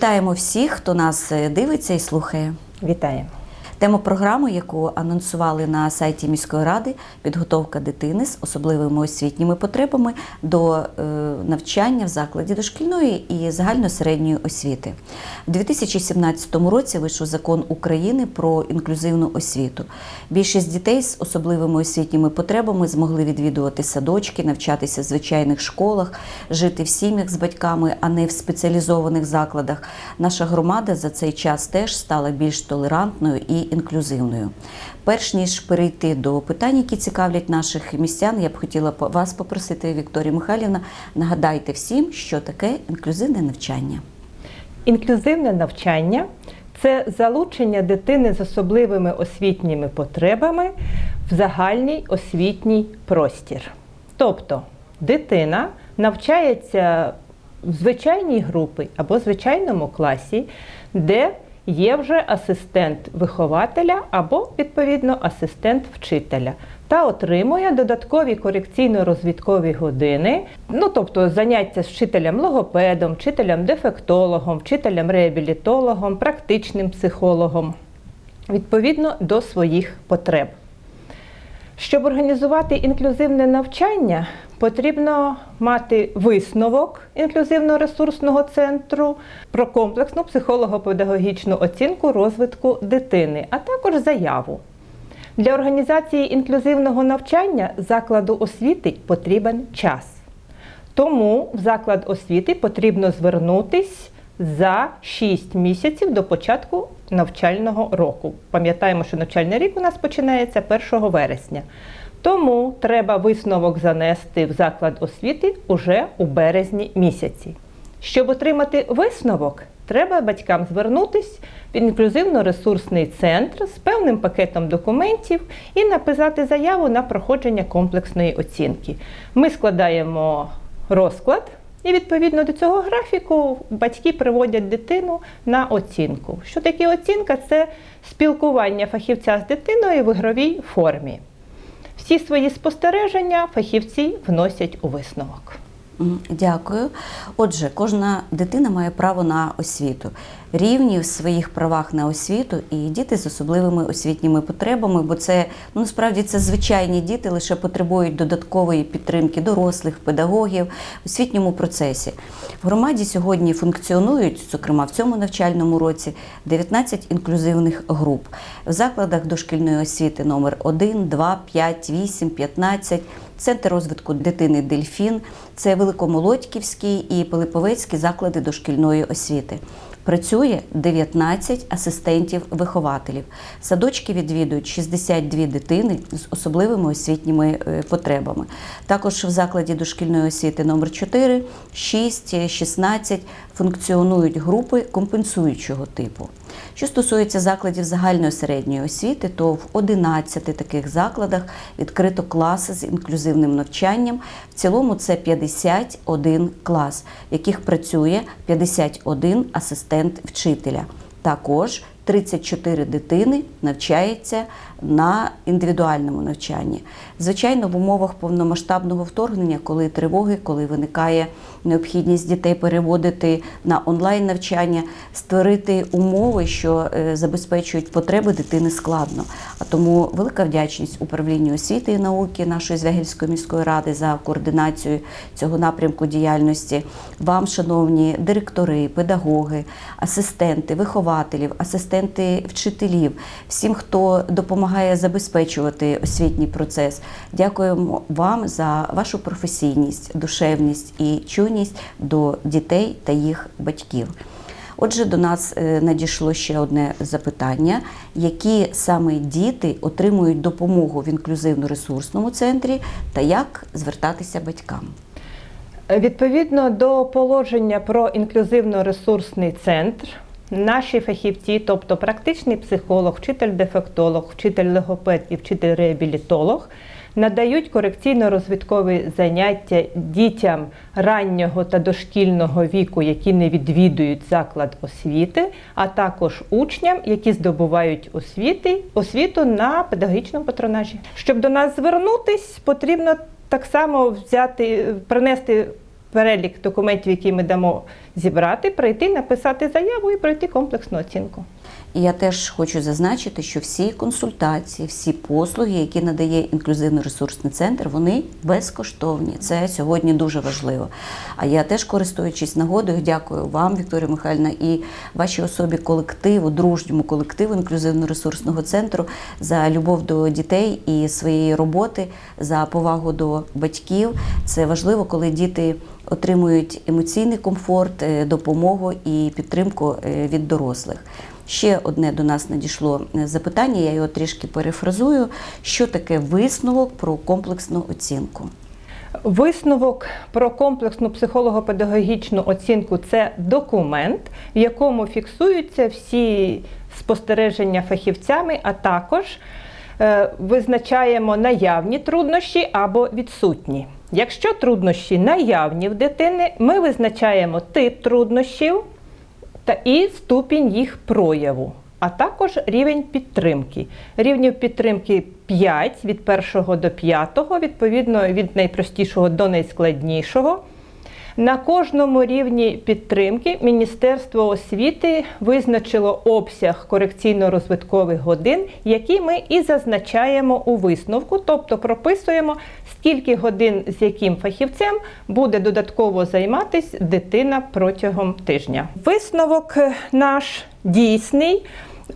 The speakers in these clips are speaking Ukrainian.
Вітаємо всіх, хто нас е, дивиться і слухає. Вітаємо. Тему програми, яку анонсували на сайті міської ради, підготовка дитини з особливими освітніми потребами до е, навчання в закладі дошкільної і загальносередньої освіти. У 2017 році вийшов закон України про інклюзивну освіту. Більшість дітей з особливими освітніми потребами змогли відвідувати садочки, навчатися в звичайних школах, жити в сім'ях з батьками, а не в спеціалізованих закладах. Наша громада за цей час теж стала більш толерантною і інклюзивною. Перш ніж перейти до питань, які цікавлять наших містян, я б хотіла вас попросити, Вікторія Михайлівна, нагадайте всім, що таке інклюзивне навчання. Інклюзивне навчання це залучення дитини з особливими освітніми потребами в загальний освітній простір. Тобто дитина навчається в звичайній групі або звичайному класі, де є вже асистент вихователя або, відповідно, асистент вчителя. Та отримує додаткові корекційно-розвідкові години, ну тобто заняття з вчителем логопедом, вчителем дефектологом, вчителем реабілітологом, практичним психологом, відповідно до своїх потреб. Щоб організувати інклюзивне навчання, потрібно мати висновок інклюзивно-ресурсного центру про комплексну психолого-педагогічну оцінку розвитку дитини, а також заяву. Для організації інклюзивного навчання закладу освіти потрібен час. Тому в заклад освіти потрібно звернутись за 6 місяців до початку навчального року. Пам'ятаємо, що навчальний рік у нас починається 1 вересня. Тому треба висновок занести в заклад освіти уже у березні місяці. Щоб отримати висновок, треба батькам звернутись в інклюзивно-ресурсний центр з певним пакетом документів і написати заяву на проходження комплексної оцінки. Ми складаємо розклад, і відповідно до цього графіку батьки приводять дитину на оцінку. Що таке оцінка? Це спілкування фахівця з дитиною в ігровій формі. Всі свої спостереження фахівці вносять у висновок. Дякую. Отже, кожна дитина має право на освіту. Рівні в своїх правах на освіту і діти з особливими освітніми потребами, бо це ну насправді це звичайні діти, лише потребують додаткової підтримки дорослих, педагогів в освітньому процесі. В громаді сьогодні функціонують, зокрема в цьому навчальному році, 19 інклюзивних груп в закладах дошкільної освіти номер 1, 2, 5, 8, 15, Центр розвитку дитини Дельфін, це Великомолодьківський і Пилиповецький заклади дошкільної освіти. Працює 19 асистентів-вихователів. Садочки відвідують 62 дитини з особливими освітніми е, потребами. Також в закладі дошкільної освіти номер 4, 6, 16 функціонують групи компенсуючого типу. Що стосується закладів загальної середньої освіти, то в 11 таких закладах відкрито класи з інклюзивним навчанням. В цілому це 51 клас, в яких працює 51 асистент вчителя. Також 34 дитини навчається на індивідуальному навчанні. Звичайно, в умовах повномасштабного вторгнення, коли тривоги, коли виникає необхідність дітей переводити на онлайн навчання, створити умови, що е, забезпечують потреби дитини складно. А тому велика вдячність управлінню освіти і науки нашої Звягільської міської ради за координацію цього напрямку діяльності. Вам, шановні директори, педагоги, асистенти, вихователів, асистенти вчителів, всім, хто допомагає забезпечувати освітній процес. Дякуємо вам за вашу професійність, душевність і чуйність до дітей та їх батьків. Отже, до нас е, надійшло ще одне запитання: які саме діти отримують допомогу в інклюзивно-ресурсному центрі та як звертатися батькам? Відповідно до положення про інклюзивно-ресурсний центр, наші фахівці, тобто практичний психолог, вчитель-дефектолог, вчитель-логопед і вчитель-реабілітолог, надають корекційно-розвиткові заняття дітям раннього та дошкільного віку, які не відвідують заклад освіти, а також учням, які здобувають освіти, освіту на педагогічному патронажі. Щоб до нас звернутись, потрібно так само взяти, принести перелік документів, які ми дамо зібрати, прийти, написати заяву і пройти комплексну оцінку. І я теж хочу зазначити, що всі консультації, всі послуги, які надає інклюзивно-ресурсний центр, вони безкоштовні. Це сьогодні дуже важливо. А я теж користуючись нагодою, дякую вам, Вікторія Михайлівна, і вашій особі колективу, дружньому колективу інклюзивно-ресурсного центру за любов до дітей і своєї роботи, за повагу до батьків. Це важливо, коли діти отримують емоційний комфорт, е, допомогу і підтримку е, від дорослих. Ще одне до нас надійшло е, запитання, я його трішки перефразую. Що таке висновок про комплексну оцінку? Висновок про комплексну психолого-педагогічну оцінку це документ, в якому фіксуються всі спостереження фахівцями, а також е, визначаємо наявні труднощі або відсутні. Якщо труднощі наявні в дитини, ми визначаємо тип труднощів та і ступінь їх прояву, а також рівень підтримки. Рівнів підтримки 5 від 1 до 5, відповідно від найпростішого до найскладнішого. На кожному рівні підтримки Міністерство освіти визначило обсяг корекційно-розвиткових годин, які ми і зазначаємо у висновку, тобто прописуємо, скільки годин з яким фахівцем буде додатково займатися дитина протягом тижня. Висновок наш дійсний.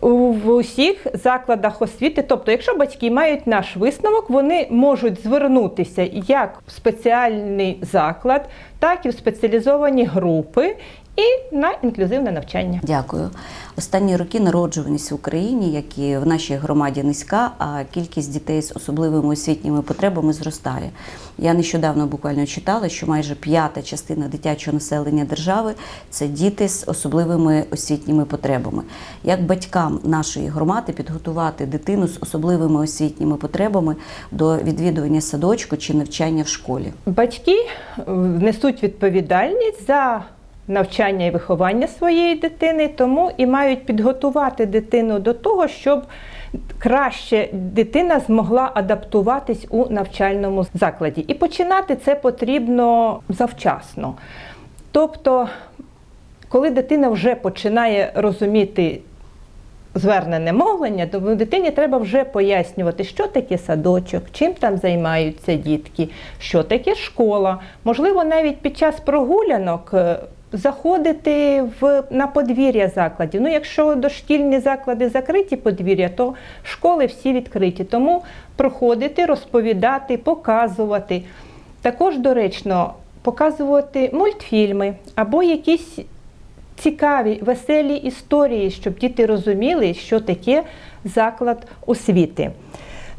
В усіх закладах освіти, тобто, якщо батьки мають наш висновок, вони можуть звернутися як в спеціальний заклад, так і в спеціалізовані групи і на інклюзивне навчання. Дякую. Останні роки народжуваність в Україні, як і в нашій громаді, низька, а кількість дітей з особливими освітніми потребами зростає. Я нещодавно буквально читала, що майже п'ята частина дитячого населення держави це діти з особливими освітніми потребами. Як батькам нашої громади підготувати дитину з особливими освітніми потребами до відвідування садочку чи навчання в школі? Батьки е, несуть відповідальність за навчання і виховання своєї дитини, тому і мають підготувати дитину до того, щоб краще дитина змогла адаптуватись у навчальному закладі. І починати це потрібно завчасно. Тобто, коли дитина вже починає розуміти звернене мовлення, то дитині треба вже пояснювати, що таке садочок, чим там займаються дітки, що таке школа. Можливо, навіть під час прогулянок е, заходити в, на подвір'я закладів. Ну, якщо дошкільні заклади закриті подвір'я, то школи всі відкриті. Тому проходити, розповідати, показувати. Також доречно показувати мультфільми або якісь цікаві, веселі історії, щоб діти розуміли, що таке заклад освіти.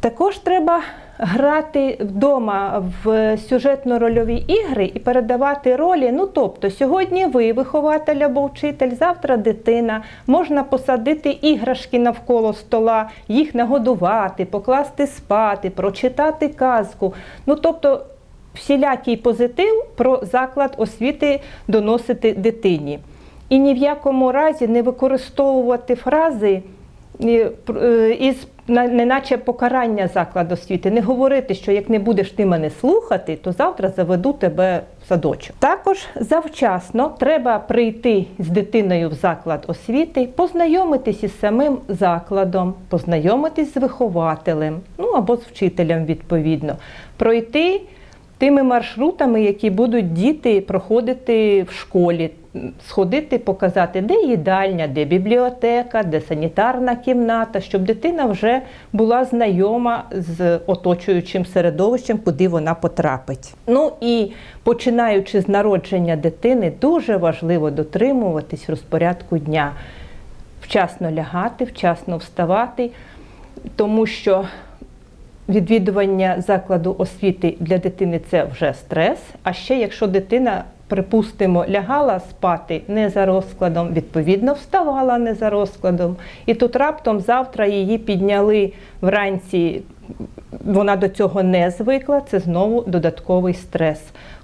Також треба грати вдома в сюжетно-рольові ігри і передавати ролі. Ну, тобто, сьогодні ви вихователь або вчитель, завтра дитина. Можна посадити іграшки навколо стола, їх нагодувати, покласти спати, прочитати казку. Ну, тобто, всілякий позитив про заклад освіти доносити дитині. І ні в якому разі не використовувати фрази е, е, із неначе покарання закладу освіти. Не говорити, що як не будеш ти мене слухати, то завтра заведу тебе в садочок. Також завчасно треба прийти з дитиною в заклад освіти, познайомитись із самим закладом, познайомитись з вихователем, ну або з вчителем відповідно, пройти тими маршрутами, які будуть діти проходити в школі, сходити, показати, де їдальня, де бібліотека, де санітарна кімната, щоб дитина вже була знайома з оточуючим середовищем, куди вона потрапить. Ну і починаючи з народження дитини, дуже важливо дотримуватись розпорядку дня, вчасно лягати, вчасно вставати, тому що відвідування закладу освіти для дитини це вже стрес. А ще якщо дитина, припустимо, лягала спати не за розкладом, відповідно вставала не за розкладом, і тут раптом завтра її підняли вранці. Вона до цього не звикла, це знову додатковий стрес.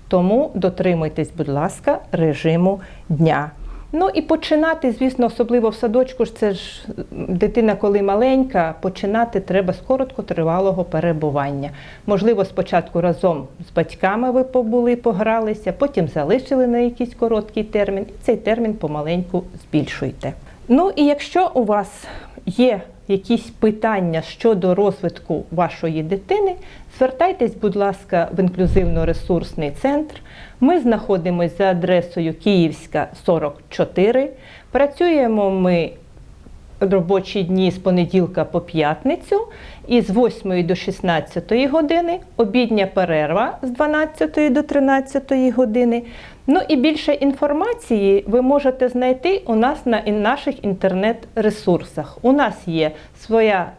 Тому дотримуйтесь, будь ласка, режиму дня. Ну і починати, звісно, особливо в садочку ж це ж дитина, коли маленька, починати треба з короткотривалого перебування. Можливо, спочатку разом з батьками ви побули, погралися, потім залишили на якийсь короткий термін, і цей термін помаленьку збільшуйте. Ну і якщо у вас є якісь питання щодо розвитку вашої дитини, звертайтесь, будь ласка, в інклюзивно-ресурсний центр. Ми знаходимося за адресою Київська 44. Працюємо ми робочі дні з понеділка по п'ятницю і з 8 до 16 години, обідня перерва з 12 до 13 години. Ну і більше інформації ви можете знайти у нас на наших інтернет-ресурсах. У нас є своя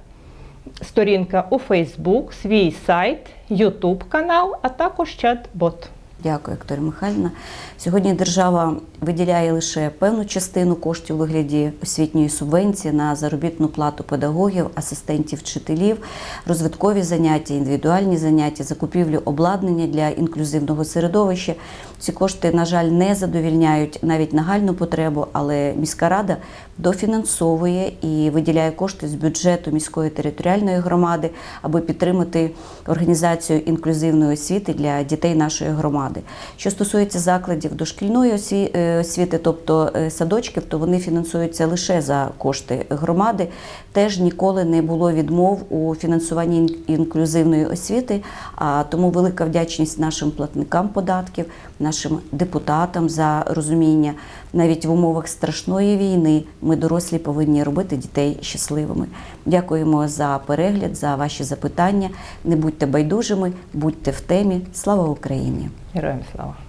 сторінка у Facebook, свій сайт, YouTube канал, а також чат-бот. Дякую, Вікторія Михайлівна. Сьогодні держава виділяє лише певну частину коштів у вигляді освітньої субвенції на заробітну плату педагогів, асистентів, вчителів, розвиткові заняття, індивідуальні заняття, закупівлю обладнання для інклюзивного середовища. Ці кошти, на жаль, не задовільняють навіть нагальну потребу, але міська рада дофінансовує і виділяє кошти з бюджету міської територіальної громади, аби підтримати організацію інклюзивної освіти для дітей нашої громади. Що стосується закладів дошкільної е, освіти, тобто е, садочків, то вони фінансуються лише за кошти громади. Теж ніколи не було відмов у фінансуванні інклюзивної освіти. А тому велика вдячність нашим платникам податків, нашим депутатам за розуміння. Навіть в умовах страшної війни ми дорослі повинні робити дітей щасливими. Дякуємо за перегляд, за ваші запитання. Не будьте байдужими, будьте в темі. Слава Україні! Героям слава!